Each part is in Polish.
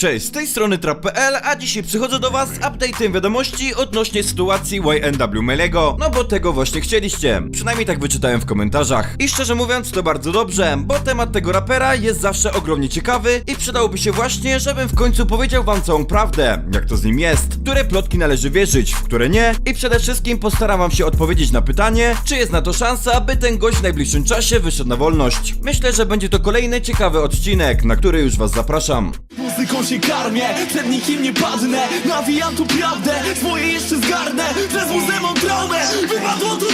Cześć, z tej strony Trap.pl, a dzisiaj przychodzę do was z update'em wiadomości odnośnie sytuacji YNW Melego, no bo tego właśnie chcieliście. Przynajmniej tak wyczytałem w komentarzach. I szczerze mówiąc to bardzo dobrze, bo temat tego rapera jest zawsze ogromnie ciekawy i przydałoby się właśnie, żebym w końcu powiedział wam całą prawdę, jak to z nim jest, które plotki należy wierzyć, w które nie i przede wszystkim postaram wam się odpowiedzieć na pytanie, czy jest na to szansa, aby ten gość w najbliższym czasie wyszedł na wolność. Myślę, że będzie to kolejny ciekawy odcinek, na który już was zapraszam. Się karmię, przed nikim nie padnę. Nawijam tu prawdę, swoje jeszcze zgarnę. Przez muzę mam traumę, wypadło to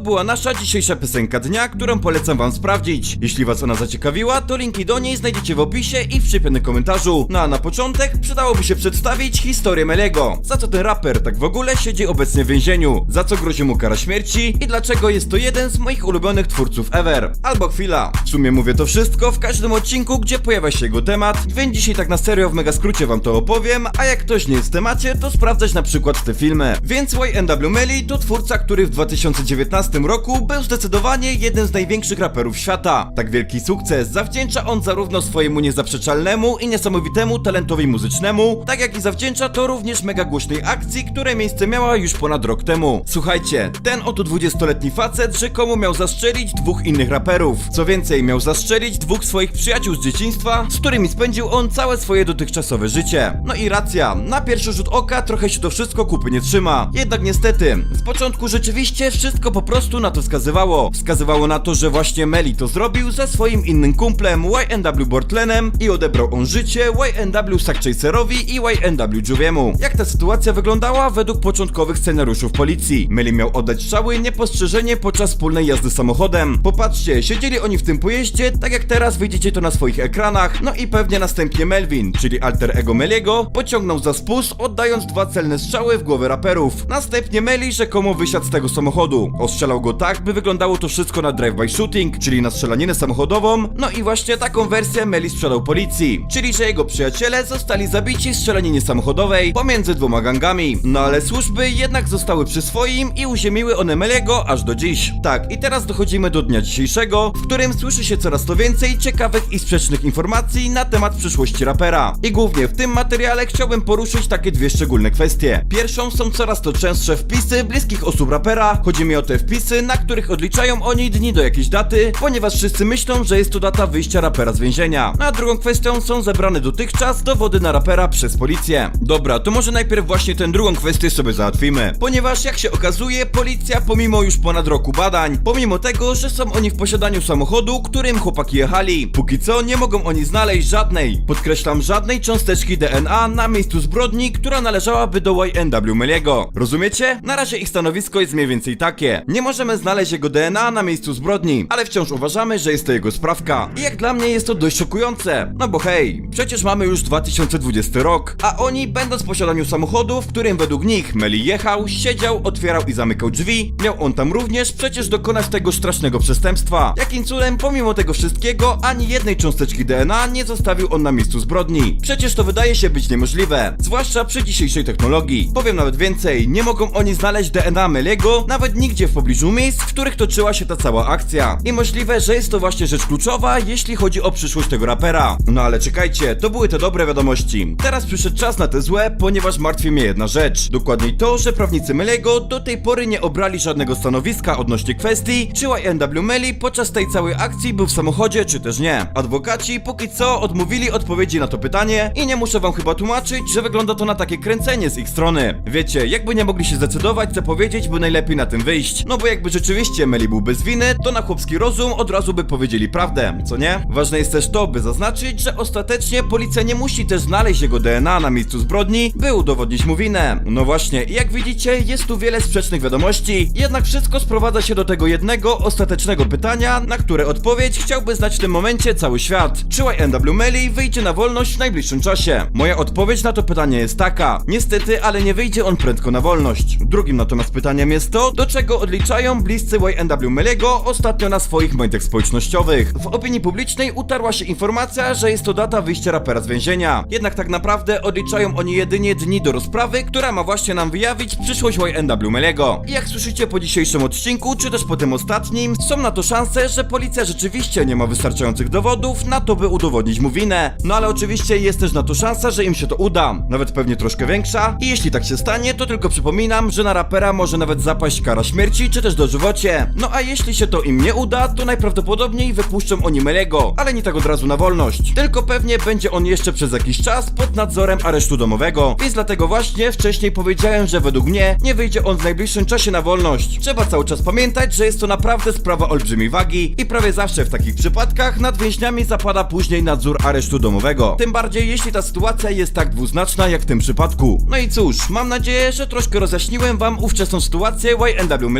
była nasza dzisiejsza piosenka dnia, którą polecam wam sprawdzić. Jeśli was ona zaciekawiła, to linki do niej znajdziecie w opisie i w przypiętym komentarzu. No a na początek przydałoby się przedstawić historię Melego. Za co ten raper tak w ogóle siedzi obecnie w więzieniu? Za co grozi mu kara śmierci? I dlaczego jest to jeden z moich ulubionych twórców ever? Albo chwila. W sumie mówię to wszystko w każdym odcinku, gdzie pojawia się jego temat, więc dzisiaj tak na serio w mega skrócie wam to opowiem, a jak ktoś nie jest w temacie, to sprawdzać na przykład te filmy. Więc YNW Melly to twórca, który w 2019 roku był zdecydowanie jeden z największych raperów świata. Tak wielki sukces zawdzięcza on zarówno swojemu niezaprzeczalnemu i niesamowitemu talentowi muzycznemu, tak jak i zawdzięcza to również mega głośnej akcji, która miejsce miała już ponad rok temu. Słuchajcie, ten oto 20-letni facet rzekomo miał zastrzelić dwóch innych raperów. Co więcej, miał zastrzelić dwóch swoich przyjaciół z dzieciństwa, z którymi spędził on całe swoje dotychczasowe życie. No i racja, na pierwszy rzut oka trochę się to wszystko kupy nie trzyma. Jednak niestety, z początku rzeczywiście wszystko po prostu na to wskazywało. Wskazywało na to, że właśnie Meli to zrobił ze swoim innym kumplem YNW Bortlenem i odebrał on życie YNW Sackchaserowi i YNW Juviemu. Jak ta sytuacja wyglądała według początkowych scenariuszów policji? Meli miał oddać strzały niepostrzeżenie podczas wspólnej jazdy samochodem. Popatrzcie, siedzieli oni w tym pojeździe, tak jak teraz widzicie to na swoich ekranach, no i pewnie następnie Melvin, czyli alter ego Meliego, pociągnął za spust, oddając dwa celne strzały w głowę raperów. Następnie Meli rzekomo wysiadł z tego samochodu. Ostrzelał go tak, by wyglądało to wszystko na drive-by shooting, czyli na strzelaninę samochodową, no i właśnie taką wersję Meli sprzedał policji, czyli że jego przyjaciele zostali zabici w strzelaninie samochodowej pomiędzy dwoma gangami. No ale służby jednak zostały przy swoim i uziemiły one Meliego aż do dziś. Tak, i teraz dochodzimy do dnia dzisiejszego, w którym słyszy się coraz to więcej ciekawych i sprzecznych informacji na temat przyszłości rapera. I głównie w tym materiale chciałbym poruszyć takie dwie szczególne kwestie. Pierwszą są coraz to częstsze wpisy bliskich osób rapera. Chodzi mi o te wpisy, na których odliczają oni dni do jakiejś daty, ponieważ wszyscy myślą, że jest to data wyjścia rapera z więzienia. A drugą kwestią są zebrane dotychczas dowody na rapera przez policję. Dobra, to może najpierw właśnie tę drugą kwestię sobie załatwimy. Ponieważ jak się okazuje, policja pomimo już ponad roku badań, pomimo tego, że są oni w posiadaniu samochodu, którym chłopaki jechali, póki co nie mogą oni znaleźć żadnej, podkreślam żadnej cząsteczki DNA na miejscu zbrodni, która należałaby do YNW Meliego. Rozumiecie? Na razie ich stanowisko jest mniej więcej takie. Nie możemy znaleźć jego DNA na miejscu zbrodni, ale wciąż uważamy, że jest to jego sprawka. I jak dla mnie jest to dość szokujące. No bo hej, przecież mamy już 2020 rok, a oni będąc w posiadaniu samochodu, w którym według nich Meli jechał, siedział, otwierał i zamykał drzwi, miał on tam również przecież dokonać tego strasznego przestępstwa. Jakim cudem pomimo tego wszystkiego ani jednej cząsteczki DNA nie zostawił on na miejscu zbrodni. Przecież to wydaje się być niemożliwe, zwłaszcza przy dzisiejszej technologii. Powiem nawet więcej, nie mogą oni znaleźć DNA Meliego nawet nigdzie w pobliżu miejsc, w których toczyła się ta cała akcja. I możliwe, że jest to właśnie rzecz kluczowa, jeśli chodzi o przyszłość tego rapera. No ale czekajcie, to były te dobre wiadomości. Teraz przyszedł czas na te złe, ponieważ martwi mnie jedna rzecz. Dokładniej to, że prawnicy Melego do tej pory nie obrali żadnego stanowiska odnośnie kwestii, czy YNW Meli podczas tej całej akcji był w samochodzie, czy też nie. Adwokaci póki co odmówili odpowiedzi na to pytanie i nie muszę wam chyba tłumaczyć, że wygląda to na takie kręcenie z ich strony. Wiecie, jakby nie mogli się zdecydować, co powiedzieć, by najlepiej na tym wyjść. No bo jakby rzeczywiście Meli był bez winy, to na chłopski rozum od razu by powiedzieli prawdę, co nie? Ważne jest też to, by zaznaczyć, że ostatecznie policja nie musi też znaleźć jego DNA na miejscu zbrodni, by udowodnić mu winę. No właśnie, jak widzicie, jest tu wiele sprzecznych wiadomości, jednak wszystko sprowadza się do tego jednego ostatecznego pytania, na które odpowiedź chciałby znać w tym momencie cały świat. Czy YNW Meli wyjdzie na wolność w najbliższym czasie? Moja odpowiedź na to pytanie jest taka. Niestety, ale nie wyjdzie on prędko na wolność. Drugim natomiast pytaniem jest to, do czego odlicza odliczają bliscy YNW Melego ostatnio na swoich mediach społecznościowych. W opinii publicznej utarła się informacja, że jest to data wyjścia rapera z więzienia. Jednak tak naprawdę odliczają oni jedynie dni do rozprawy, która ma właśnie nam wyjawić przyszłość YNW Melego. I jak słyszycie po dzisiejszym odcinku, czy też po tym ostatnim, są na to szanse, że policja rzeczywiście nie ma wystarczających dowodów na to, by udowodnić mu winę. No ale oczywiście jest też na to szansa, że im się to uda. Nawet pewnie troszkę większa. I jeśli tak się stanie, to tylko przypominam, że na rapera może nawet zapaść kara śmierci, czy też dożywocie. No a jeśli się to im nie uda, to najprawdopodobniej wypuszczą oni Melego, ale nie tak od razu na wolność. Tylko pewnie będzie on jeszcze przez jakiś czas pod nadzorem aresztu domowego. Więc dlatego właśnie wcześniej powiedziałem, że według mnie nie wyjdzie on w najbliższym czasie na wolność. Trzeba cały czas pamiętać, że jest to naprawdę sprawa olbrzymiej wagi i prawie zawsze w takich przypadkach nad więźniami zapada później nadzór aresztu domowego. Tym bardziej jeśli ta sytuacja jest tak dwuznaczna jak w tym przypadku. No i cóż, mam nadzieję, że troszkę rozjaśniłem wam ówczesną sytuację YNW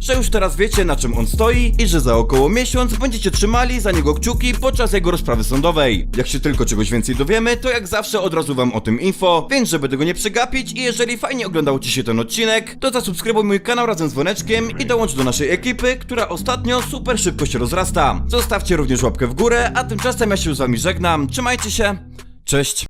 Że już teraz wiecie na czym on stoi i że za około miesiąc będziecie trzymali za niego kciuki podczas jego rozprawy sądowej. Jak się tylko czegoś więcej dowiemy, to jak zawsze od razu wam o tym info, więc żeby tego nie przegapić i jeżeli fajnie oglądał ci się ten odcinek, to zasubskrybuj mój kanał razem z dzwoneczkiem i dołącz do naszej ekipy, która ostatnio super szybko się rozrasta. Zostawcie również łapkę w górę, a tymczasem ja się z wami żegnam. Trzymajcie się. Cześć.